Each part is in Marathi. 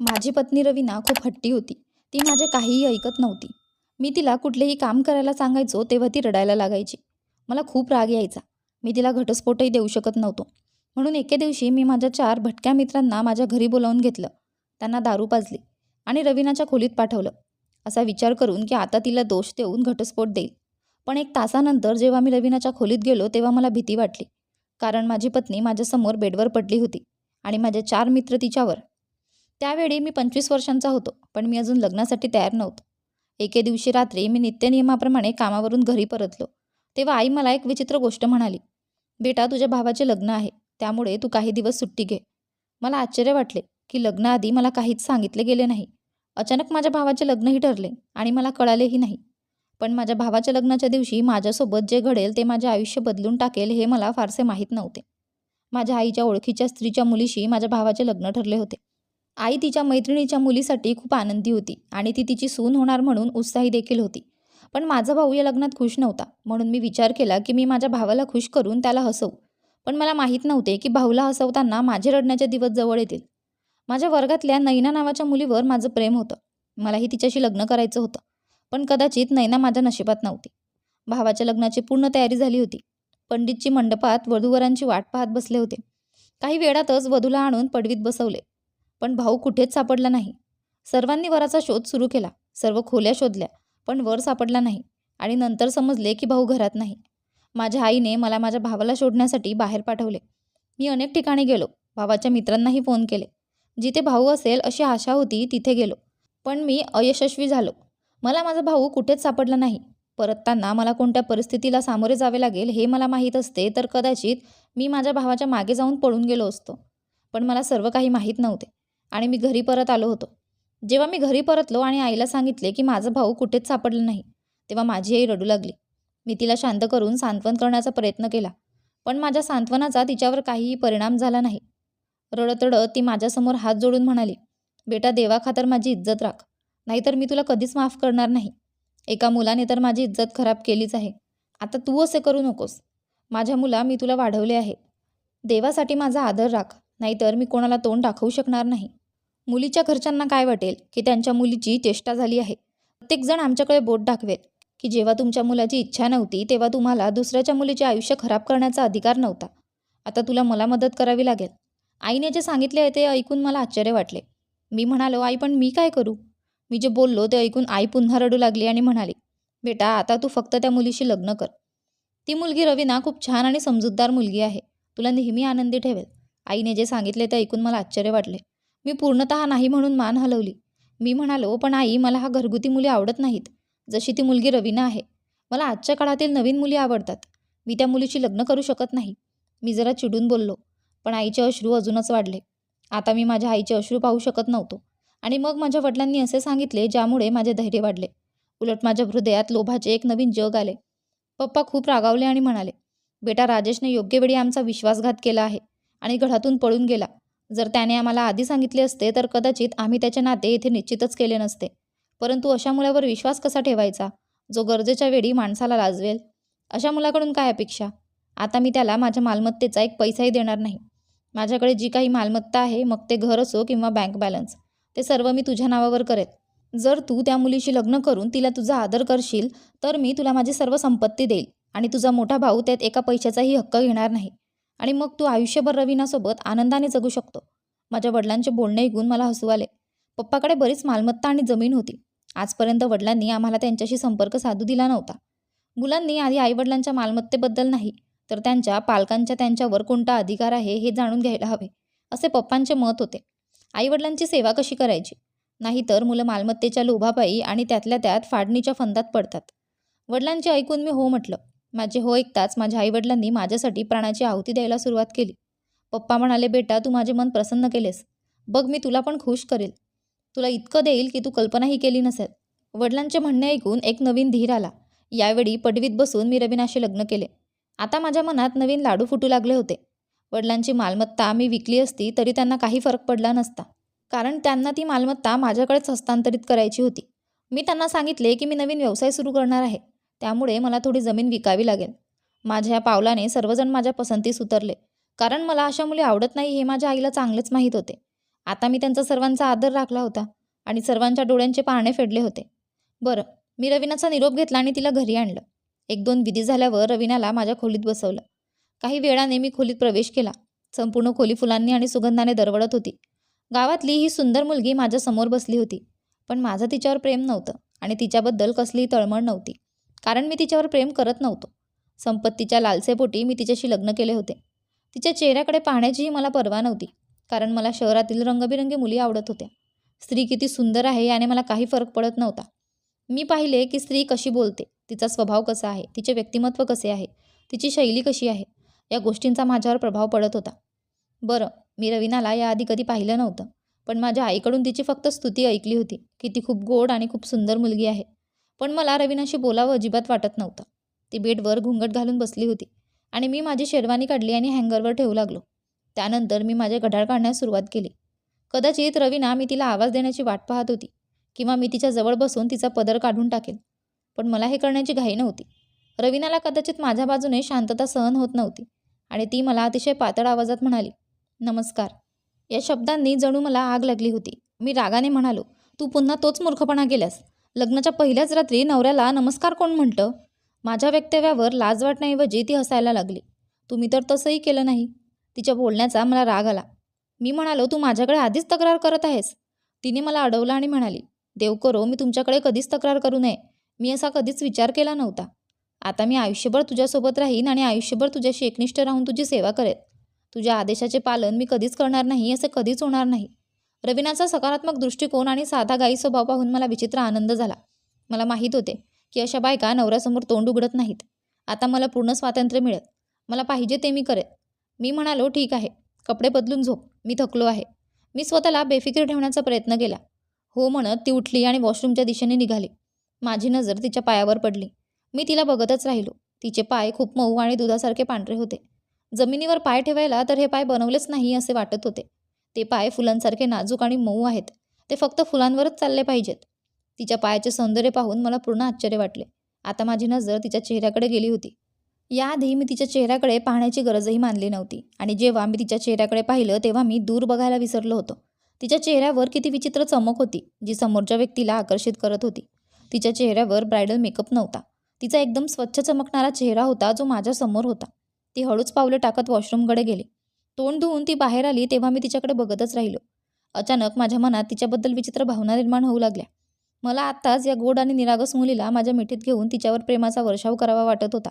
माझी पत्नी रवीना खूप हट्टी होती. ती माझे काहीही ऐकत नव्हती. मी तिला कुठलेही काम करायला सांगायचो तेव्हा ती रडायला लागायची. मला खूप राग यायचा. मी तिला घटस्फोटही देऊ शकत नव्हतो. म्हणून एके दिवशी मी माझ्या चार भटक्या मित्रांना माझ्या घरी बोलावून घेतलं. त्यांना दारू पाजली आणि रवीनाच्या खोलीत पाठवलं. असा विचार करून की आता तिला दोष देऊन घटस्फोट देईल. पण एक तासानंतर जेव्हा मी रवीनाच्या खोलीत गेलो तेव्हा मला भीती वाटली. कारण माझी पत्नी माझ्यासमोर बेडवर पडली होती आणि माझे चार मित्र तिच्यावर त्यावेळी मी पंचवीस वर्षांचा होतो पण मी अजून लग्नासाठी तयार नव्हतो. एके दिवशी रात्री मी नित्यनियमाप्रमाणे कामावरून घरी परतलो. तेव्हा आई मला एक विचित्र गोष्ट म्हणाली बेटा तुझ्या भावाचे लग्न आहे त्यामुळे तू काही दिवस सुट्टी घे. मला आश्चर्य वाटले की लग्नाआधी मला काहीच सांगितले गेले नाही. अचानक माझ्या भावाचे लग्नही ठरले आणि मला कळालेही नाही. पण माझ्या भावाच्या लग्नाच्या दिवशी माझ्यासोबत जे घडेल ते माझे आयुष्य बदलून टाकेल हे मला फारसे माहीत नव्हते. माझ्या आईच्या ओळखीच्या स्त्रीच्या मुलीशी माझ्या भावाचे लग्न ठरले होते. आई तिच्या मैत्रिणीच्या मुलीसाठी खूप आनंदी होती आणि ती तिची सून होणार म्हणून उत्साही देखील होती. पण माझा भाऊ या लग्नात खुश नव्हता. म्हणून मी विचार केला की मी माझ्या भावाला खुश करून त्याला हसवू. पण मला माहीत नव्हते की भाऊला हसवताना माझे रडण्याचे दिवस जवळ येतील. माझ्या वर्गातल्या नैना नावाच्या मुलीवर माझं प्रेम होतं. मलाही तिच्याशी लग्न करायचं होतं. पण कदाचित नैना माझ्या नशिबात नव्हती. भावाच्या लग्नाची पूर्ण तयारी झाली होती. पंडितची मंडपात वधूवरांची वाट पाहत बसले होते. काही वेळातच वधूला आणून पडवीत बसवले. पण भाऊ कुठेच सापडला नाही. सर्वांनी वराचा शोध सुरू केला. सर्व खोल्या शोधल्या पण वर सापडला नाही आणि नंतर समजले की भाऊ घरात नाही. माझ्या आईने मला माझ्या भावाला शोधण्यासाठी बाहेर पाठवले. मी अनेक ठिकाणी गेलो. भावाच्या मित्रांनाही फोन केले. जिथे भाऊ असेल अशी आशा होती तिथे गेलो. पण मी अयशस्वी झालो. मला माझा भाऊ कुठेच सापडला नाही. परतताना मला कोणत्या परिस्थितीला सामोरे जावे लागेल हे मला माहीत असते तर कदाचित मी माझ्या भावाच्या मागे जाऊन पळून गेलो असतो. पण मला सर्व काही माहीत नव्हते. आणि मी घरी परत आलो होतो. जेव्हा मी घरी परतलो आणि आईला सांगितले की माझा भाऊ कुठेच सापडला नाही तेव्हा माझी आई रडू लागली. मी तिला शांत करून सांत्वन करण्याचा प्रयत्न केला पण माझ्या सांत्वनाचा तिच्यावर काहीही परिणाम झाला नाही. रडत रडत ती माझ्यासमोर हात जोडून म्हणाली बेटा देवाखातर माझी इज्जत राख नाहीतर मी तुला कधीच माफ करणार नाही. एका मुलाने तर माझी इज्जत खराब केलीच आहे. आता तू असे करू नकोस. माझ्या मुला मी तुला वाढवले आहे. देवासाठी माझा आदर राख. नाहीतर मी कोणाला तोंड दाखवू शकणार नाही. मुलीच्या घरच्यांना काय वाटेल की त्यांच्या मुलीची चेष्टा झाली आहे. प्रत्येकजण आमच्याकडे बोट दाखवेल की जेव्हा तुमच्या मुलाची इच्छा नव्हती तेव्हा तुम्हाला दुसऱ्याच्या मुलीचे आयुष्य खराब करण्याचा अधिकार नव्हता. आता तुला मला मदत करावी लागेल. आईने जे सांगितले आहे ते ऐकून मला आश्चर्य वाटले. मी म्हणालो आई पण मी काय करू? मी जे बोललो ते ऐकून आई पुन्हा रडू लागली आणि म्हणाली बेटा आता तू फक्त त्या मुलीशी लग्न कर. ती मुलगी रवीना खूप छान आणि समजूतदार मुलगी आहे. तुला नेहमी आनंदी ठेवेल. आईने जे सांगितले ते ऐकून मला आश्चर्य वाटले. मी पूर्णतः नाही म्हणून मान हलवली. मी म्हणालो पण आई मला हा घरगुती मुली आवडत नाहीत. जशी ती मुलगी रवीना आहे. मला आजच्या काळातील नवीन मुली आवडतात. मी त्या मुलीशी लग्न करू शकत नाही. मी जरा चिडून बोललो. पण आईचे अश्रू अजूनच वाढले. आता मी माझ्या आईचे अश्रू पाहू शकत नव्हतो. आणि मग माझ्या वडिलांनी असे सांगितले ज्यामुळे माझे धैर्य वाढले. उलट माझ्या हृदयात लोभाचे एक नवीन जग आले. पप्पा खूप रागावले आणि म्हणाले बेटा राजेशने योग्य वेळी आमचा विश्वासघात केला आहे. आणि घरातून पळून गेला. जर त्याने आम्हाला आधी सांगितले असते तर कदाचित आम्ही त्याचे नाते येथे निश्चितच केले नसते. परंतु अशा मुलावर विश्वास कसा ठेवायचा? जो गरजेच्या वेळी माणसाला लाजवेल. अशा मुलाकडून काय अपेक्षा? आता मी त्याला माझ्या मालमत्तेचा एक पैसाही देणार नाही. माझ्याकडे जी काही मालमत्ता आहे मग ते घर असो किंवा बँक बॅलन्स ते सर्व मी तुझ्या नावावर करेल. जर तू त्या मुलीशी लग्न करून तिला तुझा आदर करशील तर मी तुला माझी सर्व संपत्ती देईल आणि तुझा मोठा भाऊ त्यात एका पैशाचाही हक्क घेणार नाही. आणि मग तू आयुष्यभर रवीनासोबत आनंदाने जगू शकतो. माझ्या वडिलांचे बोलणे ऐकून मला हसू आले. पप्पाकडे बरीच मालमत्ता आणि जमीन होती. आजपर्यंत वडिलांनी आम्हाला त्यांच्याशी संपर्क साधू दिला नव्हता. मुलांनी आधी आईवडिलांच्या मालमत्तेबद्दल नाही तर त्यांच्या पालकांच्या त्यांच्यावर कोणता अधिकार आहे हे जाणून घ्यायला हवे असे पप्पांचे मत होते. आईवडिलांची सेवा कशी करायची? नाहीतर मुलं मालमत्तेच्या लोभापायी आणि त्यातल्या त्यात फाडणीच्या फंदात पडतात. वडिलांचे ऐकून मी हो म्हटलं माझे हो ऐकताच माझ्या आईवडिलांनी माझ्यासाठी प्राणाची आहुती द्यायला सुरुवात केली. पप्पा म्हणाले बेटा तू माझे मन प्रसन्न केलेस. बघ मी तुला पण खुश करेल. तुला इतकं देईल की तू कल्पनाही केली नसेल. वडिलांचे म्हणणे ऐकून एक नवीन धीर आला. यावेळी पडवीत बसून मी रवीनाशी लग्न केले. आता माझ्या मनात नवीन लाडू फुटू लागले होते. वडिलांची मालमत्ता मी विकली असती तरी त्यांना काही फरक पडला नसता. कारण त्यांना ती मालमत्ता माझ्याकडेच हस्तांतरित करायची होती. मी त्यांना सांगितले की मी नवीन व्यवसाय सुरू करणार आहे. त्यामुळे मला थोडी जमीन विकावी लागेल. माझ्या या पावलाने सर्वजण माझ्या पसंतीस उतरले. कारण मला अशा मुली आवडत नाही हे माझ्या आईला चांगलेच माहीत होते. आता मी त्यांचा सर्वांचा आदर राखला होता आणि सर्वांच्या डोळ्यांचे पाहणे फेडले होते. बरं मी रवीनाचा निरोप घेतला आणि तिला घरी आणलं. एक दोन विधी झाल्यावर रवीनाला माझ्या खोलीत बसवलं. काही वेळाने मी खोलीत प्रवेश केला. संपूर्ण खोली फुलांनी आणि सुगंधाने दरवळत होती. गावातली ही सुंदर मुलगी माझ्यासमोर बसली होती. पण माझं तिच्यावर प्रेम नव्हतं आणि तिच्याबद्दल कसलीही तळमळ नव्हती. कारण मी तिच्यावर प्रेम करत नव्हतो. संपत्तीच्या लालसेपोटी मी तिच्याशी लग्न केले होते. तिच्या चेहऱ्याकडे पाहण्याचीही मला पर्वा नव्हती कारण मला शहरातील रंगबिरंगी मुली आवडत होत्या. स्त्री किती सुंदर आहे याने मला काही फरक पडत नव्हता. मी पाहिले की स्त्री कशी बोलते तिचा स्वभाव कसा आहे तिचे व्यक्तिमत्व कसे आहे तिची शैली कशी आहे या गोष्टींचा माझ्यावर प्रभाव पडत होता. बरं मी रवीनाला याआधी कधी पाहिलं नव्हतं पण माझ्या आईकडून तिची फक्त स्तुती ऐकली होती की ती खूप गोड आणि खूप सुंदर मुलगी आहे. पण मला रवीनाशी बोलावं अजिबात वाटत नव्हतं. ती बेडवर घुंगट घालून बसली होती आणि मी माझी शेरवानी काढली आणि हँगरवर ठेवू लागलो. त्यानंतर मी माझे घड्याळ काढण्यास सुरुवात केली. कदाचित रवीना मी तिला आवाज देण्याची वाट पाहत होती किंवा मी तिच्या जवळ बसून तिचा पदर काढून टाकेल पण मला हे करण्याची घाई नव्हती. रवीनाला कदाचित माझ्या बाजूने शांतता सहन होत नव्हती आणि ती मला अतिशय पातळ आवाजात म्हणाली नमस्कार. या शब्दांनी जणू मला आग लागली होती. मी रागाने म्हणालो तू पुन्हा तोच मूर्खपणा केल्यास लग्नाच्या पहिल्याच रात्री नवऱ्याला नमस्कार कोण म्हणतं? माझ्या वक्तव्यावर लाज वाटण्याऐवजी ती हसायला लागली. तुम्ही तर तसंही केलं नाही. तिच्या बोलण्याचा मला राग आला. मी म्हणालो तू माझ्याकडे आधीच तक्रार करत आहेस. तिने मला अडवलं आणि म्हणाली देव करो मी तुमच्याकडे कधीच तक्रार करू नये. मी असा कधीच विचार केला नव्हता. आता मी आयुष्यभर तुझ्यासोबत राहीन आणि आयुष्यभर तुझ्याशी एकनिष्ठ राहून तुझी सेवा करेन तुझ्या आदेशाचे पालन मी कधीच करणार नाही असे कधीच होणार नाही. रवीनाचा सकारात्मक दृष्टिकोन आणि साधा गाई स्वभाव पाहून मला विचित्र आनंद झाला. मला माहीत होते की अशा बायका नवऱ्यासमोर तोंड उघडत नाहीत. आता मला पूर्ण स्वातंत्र्य मिळेल. मला पाहिजे ते मी करेन मी म्हणालो ठीक आहे. कपडे बदलून झोप. मी थकलो आहे. मी स्वतःला बेफिकीर ठेवण्याचा प्रयत्न केला. हो म्हणत ती उठली आणि वॉशरूमच्या दिशेने निघाली. माझी नजर तिच्या पायावर पडली. मी तिला बघतच राहिलो. तिचे पाय खूप मऊ आणि दुधासारखे पांढरे होते. जमिनीवर पाय ठेवायला तर हे पाय बनवलेच नाही असे वाटत होते. ते पाय फुलांसारखे नाजूक आणि मऊ आहेत. ते फक्त फुलांवरच चालले पाहिजेत. तिच्या पायाचे सौंदर्य पाहून मला पूर्ण आश्चर्य वाटले. आता माझी नजर तिच्या चेहऱ्याकडे गेली होती. याआधी मी तिच्या चेहऱ्याकडे पाहण्याची गरजही मानली नव्हती आणि जेव्हा मी तिच्या चेहऱ्याकडे पाहिलं तेव्हा मी दूर बघायला विसरलो होतो. तिच्या चेहऱ्यावर किती विचित्र चमक होती जी समोरच्या व्यक्तीला आकर्षित करत होती. तिच्या चेहऱ्यावर ब्रायडल मेकअप नव्हता. तिचा एकदम स्वच्छ चमकणारा चेहरा होता जो माझ्यासमोर होता. ती हळूच पावले टाकत वॉशरूमकडे गेली. तोंड धुवून ती बाहेर आली तेव्हा मी तिच्याकडे बघतच राहिलो. अचानक माझ्या मनात तिच्याबद्दल विचित्र भावना निर्माण होऊ लागल्या. मला आत्ताच या गोड आणि निरागस मुलीला माझ्या मिठीत घेऊन तिच्यावर प्रेमाचा वर्षाव करावा वाटत होता.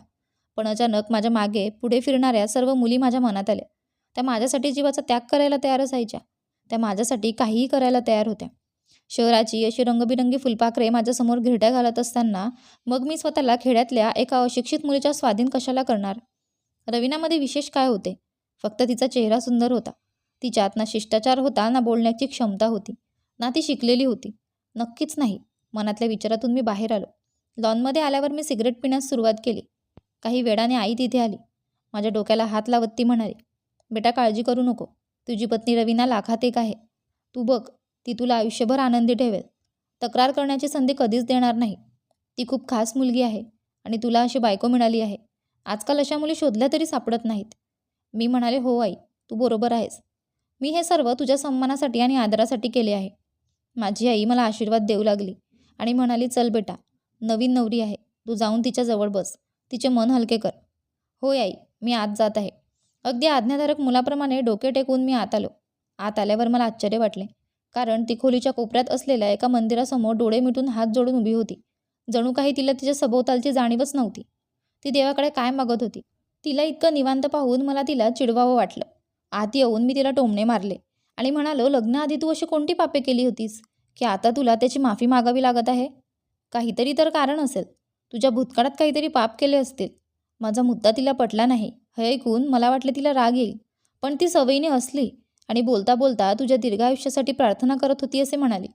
पण अचानक माझ्या मागे पुढे फिरणाऱ्या सर्व मुली माझ्या मनात आल्या. त्या माझ्यासाठी जीवाचा त्याग करायला तयार असायच्या. त्या माझ्यासाठी काहीही करायला तयार होत्या. शहराची अशी रंगबिरंगी फुलपाखरे माझ्यासमोर घिरट्या घालत असताना मग मी स्वतःला खेड्यातल्या एका अशिक्षित मुलीच्या स्वाधीन कशाला करणार? रवीनामध्ये विशेष काय होते? फक्त तिचा चेहरा सुंदर होता. तिच्यात ना शिष्टाचार होता ना बोलण्याची क्षमता होती. ना ती शिकलेली होती. नक्कीच नाही. मनातल्या विचारातून मी बाहेर आलो. लॉनमध्ये आल्यावर मी सिगरेट पिण्यास सुरुवात केली. काही वेळाने आई तिथे आली. माझ्या डोक्याला हात लावत ती म्हणाली बेटा काळजी करू नको. तुझी पत्नी रवीना लाखात एक आहे. तू बघ ती तुला आयुष्यभर आनंदी ठेवेल. तक्रार करण्याची संधी कधीच देणार नाही. ती खूप खास मुलगी आहे आणि तुला अशी बायको मिळाली आहे. आजकाल अशा मुली शोधल्या तरी सापडत नाहीत. मी म्हणाले हो आई तू बरोबर आहेस. मी हे सर्व तुझ्या सन्मानासाठी आणि आदरासाठी केले आहे. माझी आई मला आशीर्वाद देऊ लागली आणि म्हणाली चल बेटा नवीन नवरी आहे. तू जाऊन तिच्याजवळ बस. तिचे मन हलके कर. होय आई मी आत जात आहे. अगदी आज्ञाधारक मुलाप्रमाणे डोके टेकून मी आत आलो. आत आल्यावर मला आश्चर्य वाटले कारण ती खोलीच्या कोपऱ्यात असलेल्या एका मंदिरासमोर डोळे मिटून हात जोडून उभी होती. जणू काही तिला तिच्या सभोवतालची जाणीवच नव्हती. ती देवाकडे काय मागत होती? तिला इतकं निवांत पाहून मला तिला चिडवावं वाटलं. आत येऊन मी तिला टोमणे मारले आणि म्हणालो लग्नाआधी तू अशी कोणती पापे केली होतीस? की आता तुला त्याची माफी मागावी लागत आहे? काहीतरी तर कारण असेल. तुझ्या भूतकाळात काहीतरी पाप केले असतील. माझा मुद्दा तिला पटला नाही. हे ऐकून मला वाटले तिला राग येईल. पण ती सवयीने असली आणि बोलता बोलता तुझ्या दीर्घायुष्यासाठी प्रार्थना करत होती असे म्हणाली.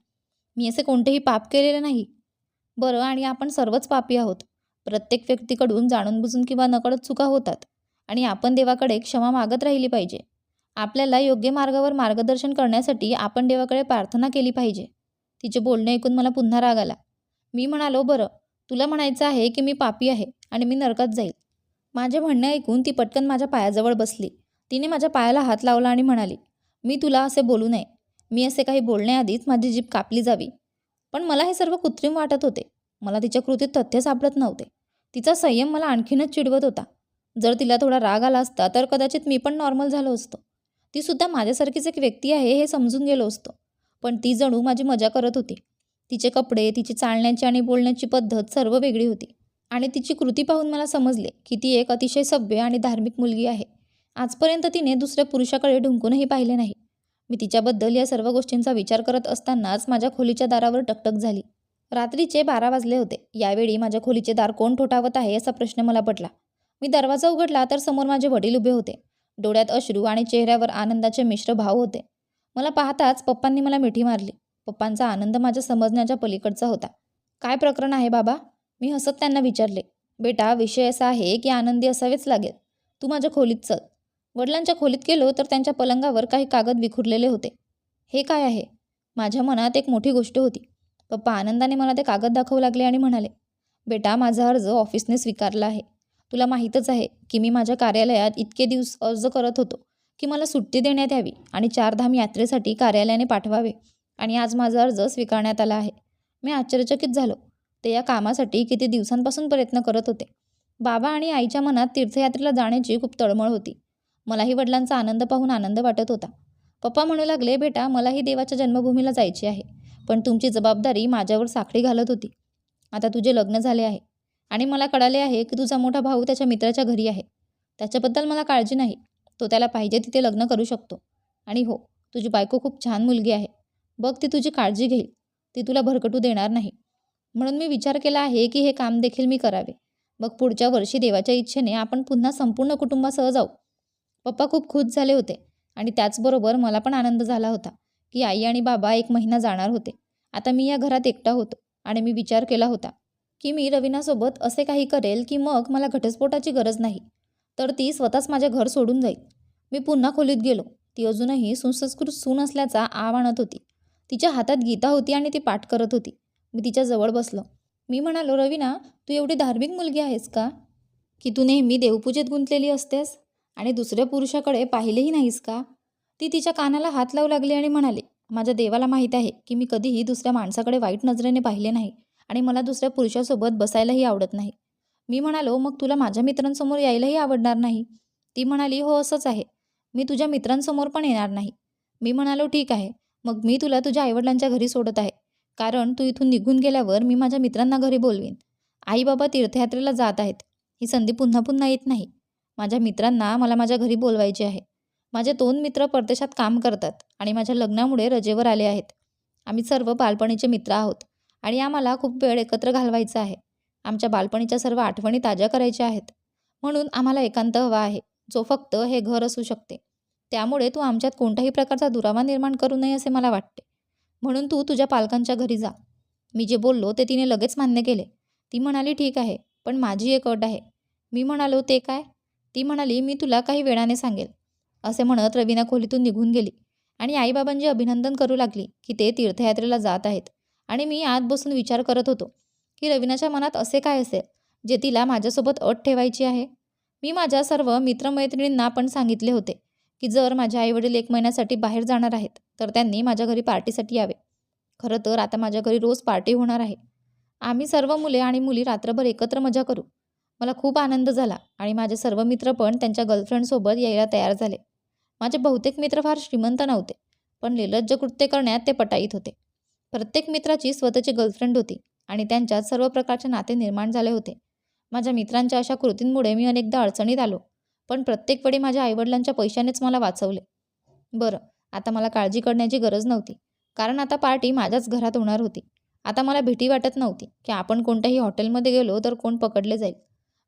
मी असे कोणतेही पाप केलेले नाही. बरं आणि आपण सर्वच पापी आहोत. प्रत्येक व्यक्तीकडून जाणून बुजून किंवा नकळत चुका होतात आणि आपण देवाकडे क्षमा मागत राहिली पाहिजे. आपल्याला योग्य मार्गावर मार्गदर्शन करण्यासाठी आपण देवाकडे प्रार्थना केली पाहिजे. तिचे बोलणे ऐकून मला पुन्हा राग आला. मी म्हणालो बरं तुला म्हणायचं आहे की मी पापी आहे आणि मी नरकात जाईल. माझे म्हणणे ऐकून ती पटकन माझ्या पायाजवळ बसली. तिने माझ्या पायाला हात लावला आणि म्हणाली मी तुला असे बोलू नये. मी असे काही बोलण्याआधीच माझी जीभ कापली जावी. पण मला हे सर्व कृत्रिम वाटत होते. मला तिच्या कृतीत तथ्य सापडत नव्हते. तिचा संयम मला आणखीनच चिडवत होता. जर तिला थोडा राग आला असता तर कदाचित मी पण नॉर्मल झालो असतो. ती सुद्धा माझ्यासारखीच एक व्यक्ती आहे हे समजून गेलो असतो. पण ती जणू माझी मजा करत होती. तिचे कपडे तिची चालण्याची आणि बोलण्याची पद्धत सर्व वेगळी होती. आणि तिची कृती पाहून मला समजले की ती एक अतिशय सभ्य आणि धार्मिक मुलगी आहे. आजपर्यंत तिने दुसऱ्या पुरुषाकडे ढुंकूनही पाहिले नाही. मी तिच्याबद्दल या सर्व गोष्टींचा विचार करत असतानाच माझ्या खोलीच्या दारावर टकटक झाली. रात्रीचे बारा वाजले होते. यावेळी माझ्या खोलीचे दार कोण ठोठावत आहे असा प्रश्न मला पडला मी दरवाजा उघडला तर समोर माझे वडील उभे होते. डोळ्यात अश्रू आणि चेहऱ्यावर आनंदाचे मिश्र भाव होते. मला पाहताच पप्पांनी मला मिठी मारली. पप्पांचा आनंद माझ्या समजण्याच्या पलीकडचा होता. काय प्रकरण आहे बाबा? मी हसत त्यांना विचारले. बेटा विषय असा आहे की आनंदी असावेच लागेल. तू माझ्या खोलीत चल. वडिलांच्या खोलीत गेलो तर त्यांच्या पलंगावर काही कागद विखुरलेले होते. हे काय आहे? माझ्या मनात एक मोठी गोष्ट होती. पप्पा आनंदाने मला ते कागद दाखवू लागले आणि म्हणाले बेटा माझा अर्ज ऑफिसने स्वीकारला आहे. तुला माहीतच आहे की मी माझ्या कार्यालयात इतके दिवस अर्ज करत होतो की मला सुट्टी देण्यात यावी आणि चारधाम यात्रेसाठी कार्यालयाने पाठवावे आणि आज माझा अर्ज स्वीकारण्यात आला आहे. मी आश्चर्यचकित झालो. ते या कामासाठी किती दिवसांपासून प्रयत्न करत होते. बाबा आणि आईच्या मनात तीर्थयात्रेला जाण्याची खूप तळमळ होती. मलाही वडिलांचा आनंद पाहून आनंद वाटत होता. पप्पा म्हणू लागले बेटा मलाही देवाच्या जन्मभूमीला जायची आहे. पण तुमची जबाबदारी माझ्यावर साखळी घालत होती. आता तुझे लग्न झाले आहे. आणि मला कळाले आहे की तुझा मोठा भाऊ त्याच्या मित्राच्या घरी आहे. त्याच्याबद्दल मला काळजी नाही. तो त्याला पाहिजे तिथे लग्न करू शकतो. आणि हो तुझी बायको खूप छान मुलगी आहे. बघ ती तुझी काळजी घेईल. ती तुला भरकटू देणार नाही. म्हणून मी विचार केला आहे की हे काम देखील मी करावे. मग पुढच्या वर्षी देवाच्या इच्छेने आपण पुन्हा संपूर्ण कुटुंबासह जाऊ. पप्पा खूप खुश झाले होते. आणि त्याचबरोबर मला पण आनंद झाला होता. की आई आणि बाबा एक महिना जाणार होते. आता मी या घरात एकटा होतो आणि मी विचार केला होता की मी रवीनासोबत असे काही करेल की मग मला घटस्फोटाची गरज नाही. तर ती स्वतःच माझे घर सोडून जाईल. मी पुन्हा खोलीत गेलो. ती अजूनही सुसंस्कृत सून असल्याचा आव आणत होती. तिच्या हातात गीता होती आणि ती पाठ करत होती. मी तिच्या जवळ बसलो. मी म्हणालो रवीना तू एवढी धार्मिक मुलगी आहेस का? की तू नेहमी देवपूजेत गुंतलेली असतेस आणि दुसऱ्या पुरुषाकडे पाहिलेही नाहीस का? ती तिच्या कानाला हात लावू लागली आणि म्हणाली माझ्या देवाला माहीत आहे की मी कधीही दुसऱ्या माणसाकडे वाईट नजरेने पाहिले नाही आणि मला दुसऱ्या पुरुषासोबत बसायलाही आवडत नाही. मी म्हणालो मग तुला माझ्या मित्रांसमोर यायलाही आवडणार नाही? ती म्हणाली हो असंच आहे. मी तुझ्या मित्रांसमोर पण येणार नाही. मी म्हणालो ठीक आहे. मग मी तुला तुझ्या आईवडिलांच्या घरी सोडत आहे. कारण तू इथून निघून गेल्यावर मी माझ्या मित्रांना घरी बोलवीन. आई बाबा तीर्थयात्रेला जात आहेत. ही संधी पुन्हा पुन्हा येत नाही. माझ्या मित्रांना मला माझ्या घरी बोलवायची आहे. माझे दोन मित्र परदेशात काम करतात आणि माझ्या लग्नामुळे रजेवर आले आहेत. आम्ही सर्व बालपणीचे मित्र आहोत आणि आम्हाला खूप वेळ एकत्र घालवायचा आहे. आमच्या बालपणीच्या सर्व आठवणी ताज्या करायच्या आहेत. म्हणून आम्हाला एकांत हवा आहे. जो फक्त हे घर असू शकते. त्यामुळे तू आमच्यात कोणत्याही प्रकारचा दुरावा निर्माण करू नये असे मला वाटते. म्हणून तू तुझ्या पालकांच्या घरी जा. मी जे बोललो ते तिने लगेच मान्य केले. ती म्हणाली ठीक आहे पण माझी एक अट आहे. मी म्हणालो ते काय? ती म्हणाली मी तुला काही वेळाने सांगेल. असे म्हणत रवीना खोलीतून निघून गेली आणि आईबाबांची अभिनंदन करू लागली की ते तीर्थयात्रेला जात आहेत. आणि मी आत बसून विचार करत होतो की रवीनाच्या मनात असे काय असेल जे तिला माझ्यासोबत अट ठेवायची आहे? मी माझ्या सर्व मित्रमैत्रिणींना पण सांगितले होते की जर माझे आईवडील एक महिन्यासाठी बाहेर जाणार आहेत तर त्यांनी माझ्या घरी पार्टीसाठी यावे. खरं तर आता माझ्या घरी रोज पार्टी होणार आहे. आम्ही सर्व मुले आणि मुली रात्रभर एकत्र मजा करू. मला खूप आनंद झाला आणि माझे सर्व मित्र पण त्यांच्या गर्लफ्रेंडसोबत यायला तयार झाले. माझे बहुतेक मित्र फार श्रीमंत नव्हते पण लिलज्ज कृत्य करण्यात ते पटाईत होते. प्रत्येक मित्राची स्वतःची गर्लफ्रेंड होती आणि त्यांच्यात सर्व प्रकारचे नाते निर्माण झाले होते. माझ्या मित्रांच्या अशा कृतींमुळे मी अनेकदा अडचणीत आलो पण प्रत्येक वेळी माझ्या आईवडिलांच्या पैशानेच मला वाचवले. बरं आता मला काळजी करण्याची गरज नव्हती कारण आता पार्टी माझ्याच घरात होणार होती. आता मला भीती वाटत नव्हती की आपण कोणत्याही हॉटेलमध्ये गेलो तर कोण पकडले जाईल.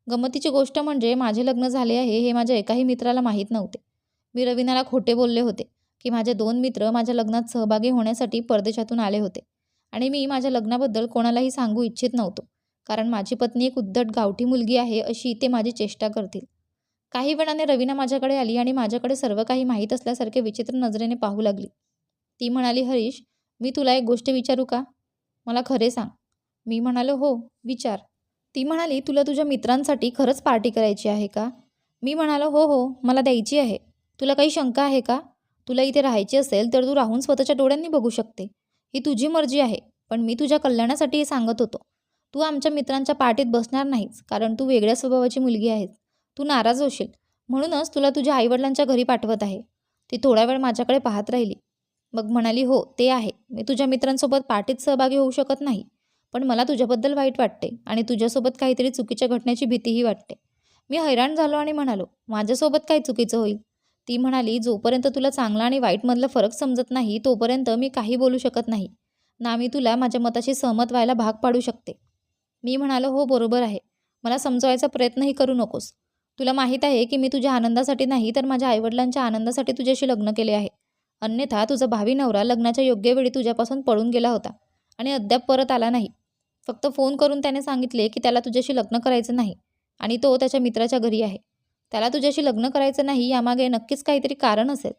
गमतीची गोष्ट म्हणजे माझे लग्न झाले आहे हे माझ्या एकाही मित्राला माहीत नव्हते. मी रवीनाला खोटे बोलले होते की माझे दोन मित्र माझ्या लग्नात सहभागी होण्यासाठी परदेशातून आले होते. आणि मी माझ्या लग्नाबद्दल कोणालाही सांगू इच्छित नव्हतो कारण माझी पत्नी एक उद्धट गावठी मुलगी आहे अशी ते माझी चेष्टा करतील. काही वेळाने रवीना माझ्याकडे आली आणि माझ्याकडे सर्व काही माहीत असल्यासारखे विचित्र नजरेने पाहू लागली. ती म्हणाली हरीश मी तुला एक गोष्ट विचारू का? मला खरे सांग. मी म्हणालो हो विचार. ती म्हणाली तुला तुझ्या मित्रांसाठी खरंच पार्टी करायची आहे का? मी म्हणालो हो हो मला द्यायची आहे. तुला काही शंका आहे का? तुला इथे राहायची असेल तर तू राहून स्वतःच्या डोळ्यांनी बघू शकते. ही तुझी मर्जी आहे पण मी तुझ्या कल्याणासाठी हे सांगत होतो. तू आमच्या मित्रांच्या पार्टीत बसणार नाहीस कारण तू वेगळ्या स्वभावाची मुलगी आहेस. तू नाराज होशील. म्हणूनच तुला तुझ्या आईवडिलांच्या घरी पाठवत आहे. ती थोडा वेळ माझ्याकडे पाहत राहिली. मग म्हणाली हो ते आहे. मी तुझ्या मित्रांसोबत पार्टीत सहभागी होऊ शकत नाही पण मला तुझ्याबद्दल वाईट वाटते आणि तुझ्यासोबत काहीतरी चुकीच्या घटनेची भीतीही वाटते. मी हैराण झालो आणि म्हणालो माझ्यासोबत काय चुकीचं होईल? ती म्हणाली जोपर्यंत तुला चांगला आणि वाईटमधला फरक समजत नाही तोपर्यंत मी काही बोलू शकत नाही. ना मी तुला माझ्या मताशी सहमत व्हायला भाग पाडू शकते. मी म्हणालो हो बरोबर आहे. मला समजवायचा प्रयत्नही करू नकोस. तुला माहीत आहे की मी तुझ्या आनंदासाठी नाही तर माझ्या आईवडिलांच्या आनंदासाठी तुझ्याशी लग्न केले आहे. अन्यथा तुझा भावी नवरा लग्नाच्या योग्य वेळी तुझ्यापासून पळून गेला होता आणि अद्याप परत आला नाही. फक्त फोन करून त्याने सांगितले की त्याला तुझ्याशी लग्न करायचं नाही आणि तो त्याच्या मित्राच्या घरी आहे. त्याला तुझ्याशी लग्न करायचं नाही यामागे नक्कीच काहीतरी कारण असेल.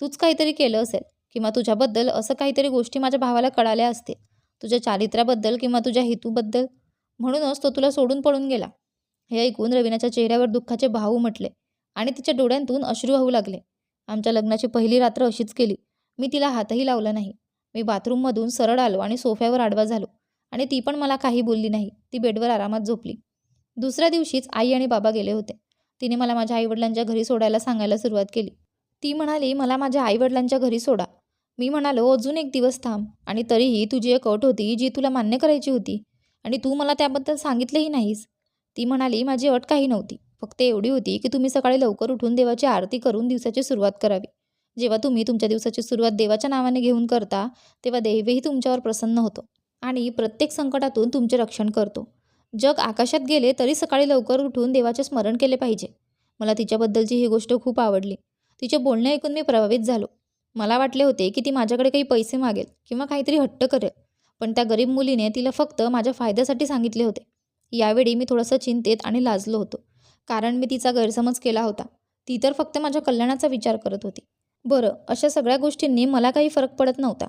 तूच काहीतरी केलं असेल किंवा तुझ्याबद्दल असं काहीतरी गोष्टी माझ्या भावाला कळाल्या असतील. तुझ्या चारित्र्याबद्दल किंवा तुझ्या हेतूबद्दल. म्हणूनच तो तुला सोडून पळून गेला. हे ऐकून रवीनाच्या चेहऱ्यावर दुःखाचे भाव उमटले आणि तिच्या डोळ्यांतून अश्रू वाहू लागले. आमच्या लग्नाची पहिली रात्र अशीच केली. मी तिला हातही लावला नाही. मी बाथरूममधून सरळ आलो आणि सोफ्यावर आडवा झालो आणि ती पण मला काही बोलली नाही. ती बेडवर आरामात झोपली. दुसऱ्या दिवशीच आई आणि बाबा गेले होते. तिने मला माझ्या आईवडिलांच्या घरी सोडायला सांगायला सुरुवात केली. ती म्हणाली मला माझ्या आईवडिलांच्या घरी सोडा. मी म्हणालो अजून एक दिवस थांब आणि तरीही तुझी एक अट होती जी तुला मान्य करायची होती आणि तू मला त्याबद्दल सांगितलेही नाहीस. ती म्हणाली माझी अट काही नव्हती. फक्त एवढी होती की तुम्ही सकाळी लवकर उठून देवाची आरती करून दिवसाची सुरुवात करावी. जेव्हा तुम्ही तुमच्या दिवसाची सुरुवात देवाच्या नावाने घेऊन करता तेव्हा देवही तुमच्यावर प्रसन्न होतो आणि प्रत्येक संकटातून तुमचे रक्षण करतो. जग आकाशात गेले तरी सकाळी लवकर उठून देवाचे स्मरण केले पाहिजे. मला तिच्याबद्दलची ही गोष्ट खूप आवडली. तिचे बोलणे ऐकून मी प्रभावित झालो. मला वाटले होते की ती माझ्याकडे काही पैसे मागेल किंवा काहीतरी हट्ट करेल पण त्या गरीब मुलीने तिला फक्त माझ्या फायद्यासाठी सांगितले होते. यावेळी मी थोडंसं चिंतेत आणि लाजलो होतो कारण मी तिचा गैरसमज केला होता. ती तर फक्त माझ्या कल्याणाचा विचार करत होती. बरं अशा सगळ्या गोष्टींनी मला काही फरक पडत नव्हता.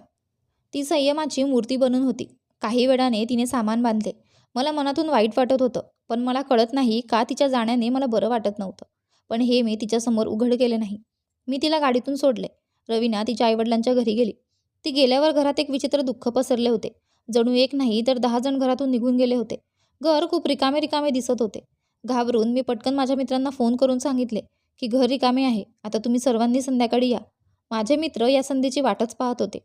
ती संयमाची मूर्ती बनून होती. काही वेळाने तिने सामान बांधले. मला मनातून वाईट वाटत होतं पण मला कळत नाही का तिच्या जाण्याने मला बरं वाटत नव्हतं. पण हे मी तिच्यासमोर उघड केले नाही. मी तिला गाडीतून सोडले. रवीना तिच्या आईवडिलांच्या घरी गेली. ती गेल्यावर घरात एक विचित्र दुःख पसरले होते. जणू एक नाही तर दहा जण घरातून निघून गेले होते. घर खूप रिकामे रिकामे दिसत होते. घाबरून मी पटकन माझ्या मित्रांना फोन करून सांगितले की घर रिकामे आहे. आता तुम्ही सर्वांनी संध्याकाळी या. माझे मित्र या संधीची वाटच पाहत होते.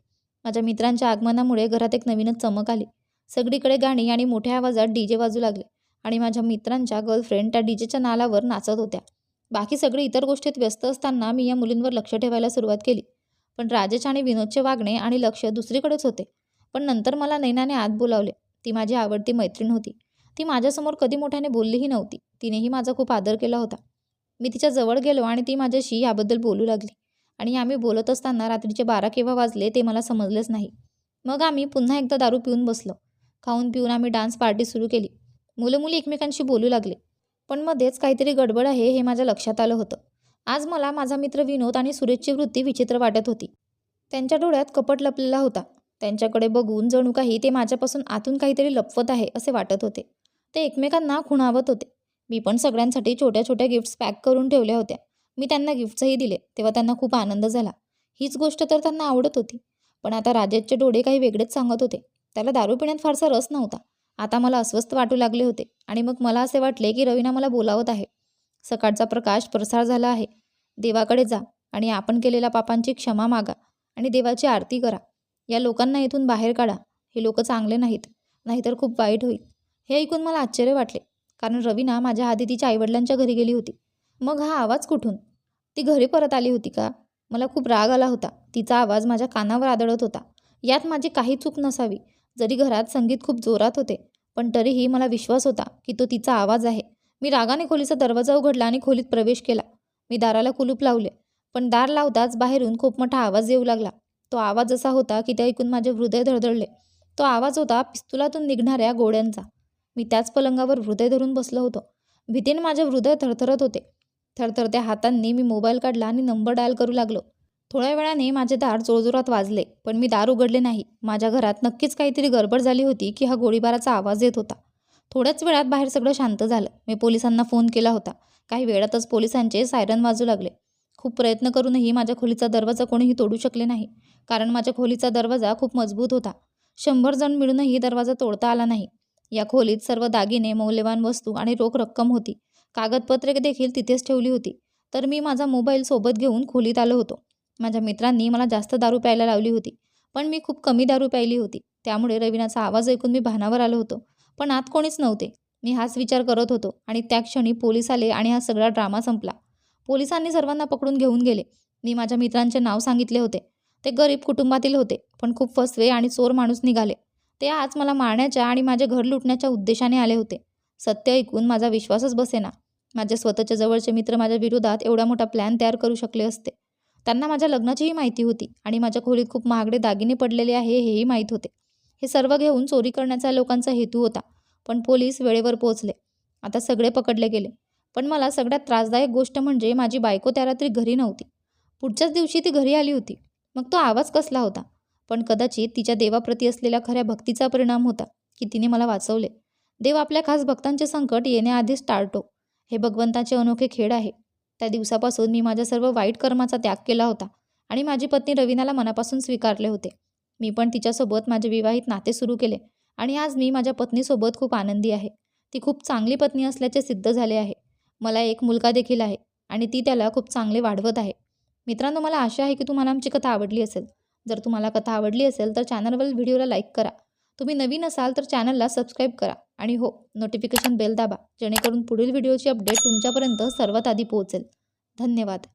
माझ्या मित्रांच्या आगमनामुळे घरात एक नवीनच चमक आली. सगळीकडे गाणी आणि मोठ्या आवाजात डी जे वाजू लागले आणि माझ्या मित्रांच्या गर्लफ्रेंड त्या डी जेच्या नालावर नाचत होत्या. बाकी सगळी इतर गोष्टीत व्यस्त असताना मी या मुलींवर लक्ष ठेवायला सुरुवात केली. पण राजेश आणि विनोदचे वागणे आणि लक्ष दुसरीकडेच होते. पण नंतर मला नैनाने आत बोलावले. ती माझी आवडती मैत्रीण होती. ती माझ्यासमोर कधी मोठ्याने बोललीही नव्हती. तिनेही माझा खूप आदर केला होता. मी तिच्या जवळ गेलो आणि ती माझ्याशी याबद्दल बोलू लागली. आणि आम्ही बोलत असताना रात्रीचे बारा केव्हा वाजले ते मला समजलेच नाही. मग आम्ही पुन्हा एकदा दारू पिऊन बसलो. खाऊन पिऊन आम्ही डान्स पार्टी सुरू केली. मुलं मुली एकमेकांशी बोलू लागले. पण मध्येच काहीतरी गडबड आहे हे माझ्या लक्षात आलं होतं. आज मला माझा मित्र विनोद आणि सुरेशची वृत्ती विचित्र वाटत होती. त्यांच्या डोळ्यात कपट लपलेला होता. त्यांच्याकडे बघून जणू काही ते माझ्यापासून आतून काहीतरी लपवत आहे असे वाटत होते. ते एकमेकांना खुणावत होते. मी पण सगळ्यांसाठी छोट्या छोट्या गिफ्ट्स पॅक करून ठेवल्या होत्या. मी त्यांना गिफ्ट्सही दिले. तेव्हा त्यांना खूप आनंद झाला. हीच गोष्ट तर त्यांना आवडत होती. पण आता राजेशचे डोळे काही वेगळेच सांगत होते. त्याला दारू पिण्यात फारसा रस नव्हता. आता मला अस्वस्थ वाटू लागले होते आणि मग मला असे वाटले की रवीना मला बोलावत आहे. सकाळचा प्रकाश प्रसार झाला आहे. देवाकडे जा आणि आपण केलेल्या पापांची क्षमा मागा आणि देवाची आरती करा. या लोकांना इथून बाहेर काढा. हे लोक चांगले नाहीत. नाहीतर खूप वाईट होईल. हे ऐकून मला आश्चर्य वाटले. कारण रवीना माझ्या आधी तिच्या आईवडिलांच्या घरी गेली होती. मग हा आवाज कुठून? ती घरी परत आली होती का? मला खूप राग आला होता. तिचा आवाज माझ्या कानावर आदळत होता. यात माझी काही चूक नसावी. जरी घरात संगीत खूप जोरात होते पण तरीही मला विश्वास होता की तो तिचा आवाज आहे. मी रागाने खोलीचा दरवाजा उघडला आणि खोलीत प्रवेश केला. मी दाराला कुलूप लावले पण दार लावताच बाहेरून खूप मोठा आवाज येऊ लागला. तो आवाज असा होता की ते ऐकून माझे हृदय धडधडले. तो आवाज होता पिस्तुलातून निघणाऱ्या गोड्यांचा मी त्याच पलंगावर हृदय धरून बसलो होतो. भीतीने माझे हृदय थरथरत होते. थरथरत्या हातांनी मी मोबाईल काढला आणि नंबर डायल करू लागलो. थोड्या वेळाने माझे दार जोरजोरात वाजले पण मी दार उघडले नाही. माझ्या घरात नक्कीच काहीतरी गडबड झाली होती की हा गोळीबाराचा आवाज येत होता. थोड्याच वेळात बाहेर सगळं शांत झालं. मी पोलिसांना फोन केला होता. काही वेळातच पोलिसांचे सायरन वाजू लागले. खूप प्रयत्न करूनही माझ्या खोलीचा दरवाजा कोणीही तोडू शकले नाही कारण माझ्या खोलीचा दरवाजा खूप मजबूत होता. शंभर जण मिळूनही दरवाजा तोडता आला नाही. या खोलीत सर्व दागिने मौल्यवान वस्तू आणि रोख रक्कम होती. कागदपत्रे देखील तिथेच ठेवली होती. तर मी माझा मोबाईल सोबत घेऊन खोलीत आलो होतो. माझ्या मित्रांनी मला जास्त दारू प्यायला लावली होती पण मी खूप कमी दारू प्यायली होती. त्यामुळे रवीनाचा आवाज ऐकून मी भानावर आलो होतो. पण आत कोणीच नव्हते. मी हाच विचार करत होतो आणि त्या क्षणी पोलीस आले आणि हा सगळा ड्रामा संपला. पोलिसांनी सर्वांना पकडून घेऊन गेले. मी माझ्या मित्रांचे नाव सांगितले होते. ते गरीब कुटुंबातील होते पण खूप फसवे आणि चोर माणूस निघाले. ते आज मला मारण्याच्या आणि माझे घर लुटण्याच्या उद्देशाने आले होते. सत्य ऐकून माझा विश्वासच बसेना. माझे स्वतःच्या जवळचे मित्र माझ्या विरोधात एवढा मोठा प्लॅन तयार करू शकले असते. त्यांना माझ्या लग्नाचीही माहिती होती आणि माझ्या खोलीत खूप महागडे दागिने पडलेले आहे हेही माहीत होते. हे सर्व घेऊन चोरी करण्याचा लोकांचा हेतू होता पण पोलीस वेळेवर पोहोचले. आता सगळे पकडले गेले. पण मला सगळ्यात त्रासदायक गोष्ट म्हणजे माझी बायको त्या रात्री घरी नव्हती. पुढच्याच दिवशी ती घरी आली होती. मग तो आवाज कसला होता? पण कदाचित तिच्या देवाप्रती असलेल्या खऱ्या भक्तीचा परिणाम होता की तिने मला वाचवले. देव आपल्या खास भक्तांचे संकट येण्याआधीच टाळतो. हे भगवंताचे अनोखे खेळ आहे. त्या दिवसापासून मी माझ्या सर्व वाईट कर्माचा त्याग केला होता आणि माझी पत्नी रवीनाला मनापासून स्वीकारले होते. मी पण तिच्यासोबत माझे विवाहित नाते सुरू केले आणि आज मी माझ्या पत्नीसोबत खूप आनंदी आहे. ती खूप चांगली पत्नी असल्याचे सिद्ध झाले आहे. मला एक मुलगा देखील आहे आणि ती त्याला खूप चांगले वाढवत आहे. मित्रांनो मला आशा आहे की तुम्हाला आमची कथा आवडली असेल. जर तुम्हाला कथा आवडली असेल तर चॅनलवर व्हिडिओला लाईक करा. तुम्ही नवीन असाल तर चॅनलला सबस्क्राईब करा. आणि हो नोटिफिकेशन बेल दाबा जेणेकरून पुढील व्हिडिओची अपडेट तुमच्यापर्यंत सर्वात आधी पोहोचेल. धन्यवाद.